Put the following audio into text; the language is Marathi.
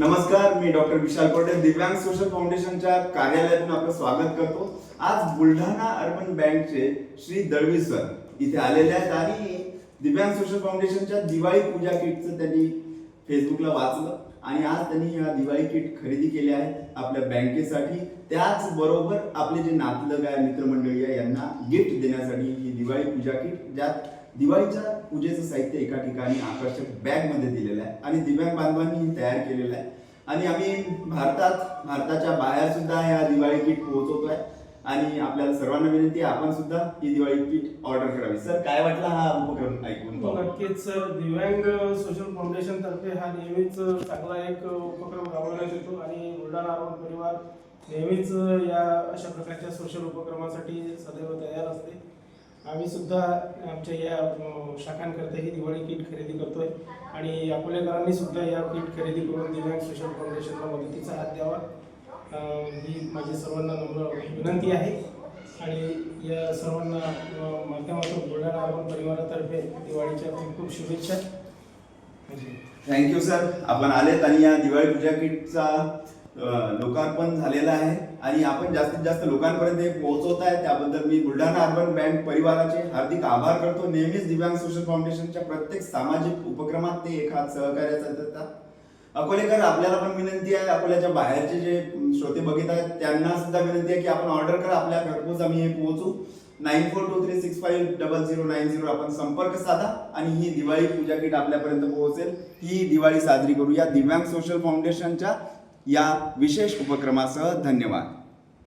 नमस्कार मी डॉक्टर विशाल पटेल दिव्यांग सोशल फाउंडेशनच्या कार्यालयातून आपलं स्वागत करतो. आज बुलढाणा अर्बन बँकचे श्री दळवी सर इथे आलेले आहेत आणि दिव्यांग सोशल फाउंडेशनच्या दिवाळी पूजा किटचं त्यांनी फेसबुकला वाचलं आणि आज त्यांनी या दिवाळी किट खरेदी केली आहे आपल्या बँकेसाठी. त्याचबरोबर आपले जे नातलग आहे मित्रमंडळी आहे यांना गिफ्ट देण्यासाठी ही दिवाळी पूजा किट ज्यात दिवाळीच्या पूजेचं साहित्य एका ठिकाणी आकर्षक बॅगमध्ये दिलेलं आहे आणि दिव्यांग बांधवांनी तयार केलेलं आहे. आणि आम्ही भारतात भारताच्या बाहेर सुद्धा ह्या दिवाळी किट पोहोचवतोय. आणि आपल्याला सर्वांना विनंती आहे आपण सुद्धा ही दिवाळी किट ऑर्डर करावी. सर काय वाटला हा उपक्रम ऐकून? हो, नक्कीच सर. दिव्यांग सोशल फाउंडेशन तर्फे हा नेहमीच चांगला एक उपक्रम राबवण्यात येतो आणि बुलढाणा आरोग्य परिवार नेहमीच या अशा प्रकारच्या सोशल उपक्रमासाठी सदैव तयार असते. आम्ही सुद्धा आमच्या या शाखांकरता ही दिवाळी किट खरेदी करतोय. आणि अकोलेकरांनी सुद्धा या किट खरेदी करून दिव्यांग सोशल फाउंडेशनला मदतीचा हात द्यावा. ही माझी सर्वांना नम्र विनंती आहे. आणि या सर्वांना माध्यमातून बुलढाणा आपण परिवारातर्फे दिवाळीच्या खूप खूप शुभेच्छा. Thank you sir. आपण आलेत आणि या दिवाळी पूजा किटचा लोकार्पण झालेलं आहे आणि आपण जास्तीत जास्त लोकांपर्यंत पोहोचवत आहे. त्याबद्दल मी बुलढाणा अर्बन बँक परिवाराचे हार्दिक आभार करतो. नेहमीच दिव्यांग सोशल फाउंडेशनच्या प्रत्येक सामाजिक उपक्रमात ते एखाद सहकार्याचा देतात अकोलेकर आपल्याला पण विनंती आहे. अकोल्याच्या बाहेरचे जे श्रोते बघित आहेत त्यांना सुद्धा विनंती आहे की आपण ऑर्डर करा. आपल्या घरपोच आम्ही हे पोहोचू. Nine four two three six five double zero nine zero आपण संपर्क साधा आणि ही दिवाळी पूजा किट आपल्यापर्यंत पोहोचेल. ही दिवाळी साजरी करू या दिव्यांग सोशल फाउंडेशनच्या या विशेष उपक्रमासह धन्यवाद.